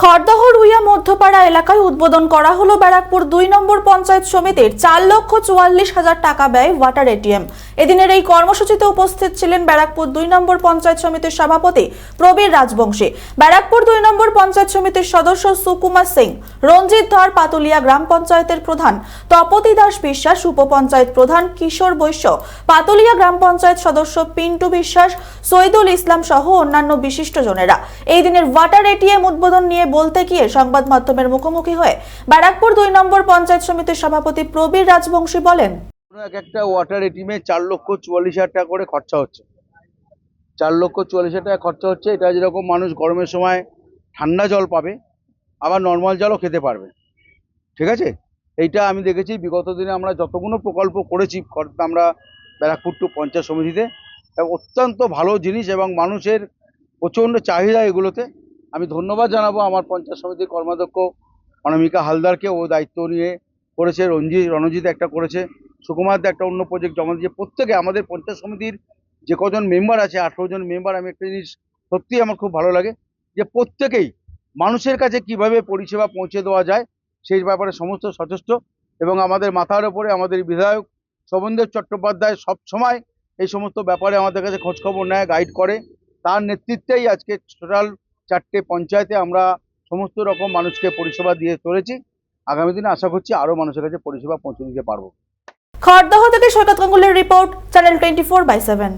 খড়দহ রুইয়া মধ্যপাড়া এলাকায় উদ্বোধন করা হলো ব্যারাকপুর দুই নম্বর পঞ্চায়েত সমিতির চার লক্ষ চুয়াল্লিশ হাজার টাকা ব্যয় ওয়াটার এটিএম। এদিনের এই কর্মসূচিতে উপস্থিত ছিলেন ব্যারাকপুর দুই নম্বর পঞ্চায়েত সমিতির সভাপতি প্রবীর রাজবংশী। ব্যারাকপুর দুই নম্বর পঞ্চায়েত সমিতির সদস্য সুকুমার সিং, রঞ্জিত ধর পাতুলিয়া গ্রাম পঞ্চায়েতের প্রধান, তপতি দাস বিশ্বাস উপপঞ্চায়েত প্রধান কিশোর বৈশ্য, পাতুলিয়া গ্রাম পঞ্চায়েত সদস্য পিন্টু বিশ্বাস, সৈদুল ইসলাম সহ অন্যান্য বিশিষ্টজনেরা এই দিনের ওয়াটার এটিএম উদ্বোধন নিয়ে বলতে গিয়ে সংবাদ মাধ্যমের মুখোমুখি হয়ে ব্যারাকপুর দুই নম্বর পঞ্চায়েত সমিতির সভাপতি প্রবীর রাজবংশী বলেন এক একটা ওয়াটার এটিএমে চার লক্ষ চুয়াল্লিশ হাজার টাকা করে খরচা হচ্ছে। চার লক্ষ চুয়াল্লিশ হাজার টাকা খরচা হচ্ছে, এটা যেরকম মানুষ গরমের সময় ঠান্ডা জল পাবে, আবার নর্মাল জলও খেতে পারবে। ঠিক আছে? এইটা আমি দেখেছি, বিগত দিনে আমরা যতগুলো প্রকল্প করেছি আমরা ব্যারাকপুর টু পঞ্চায়েত সমিতিতে অত্যন্ত ভালো জিনিস এবং মানুষের প্রচণ্ড চাহিদা এগুলোতে। আমি ধন্যবাদ জানাব আমার পঞ্চায়েত সমিতির কর্মাধ্যক্ষ অনামিকা হালদারকে। ও দায়িত্ব নিয়ে করেছে রঞ্জিত রণজিৎ একটা করেছে, সুকুমার একটা অন্য প্রজেক্ট জমা দিয়েছে। প্রত্যেকে আমাদের পঞ্চায়েত সমিতির যে কজন মেম্বার আছে, আঠেরো জন মেম্বার আমি একটা জিনিস সত্যিই আমার খুব ভালো লাগে যে প্রত্যেকেই মানুষের কাছে কীভাবে পরিষেবা পৌঁছে দেওয়া যায়, সেই ব্যাপারে সমস্ত সচেষ্ট এবং আমাদের মাথার ওপরে আমাদের বিধায়ক শোভনদেব চট্টোপাধ্যায় সব সময় এই সমস্ত ব্যাপারে আমাদের কাছে খোঁজখবর নেয় গাইড করে। তার নেতৃত্বেই আজকে টোটাল চারটে পঞ্চায়েতে আমরা সমস্ত রকম মানুষকে পরিষেবা দিয়ে চলেছি। আগামী দিনে আশা করছি আরও মানুষের কাছে পরিষেবা পৌঁছে দিতে পারব। খড়দহ থেকে Saikat গাঙ্গুলের report channel twenty four by seven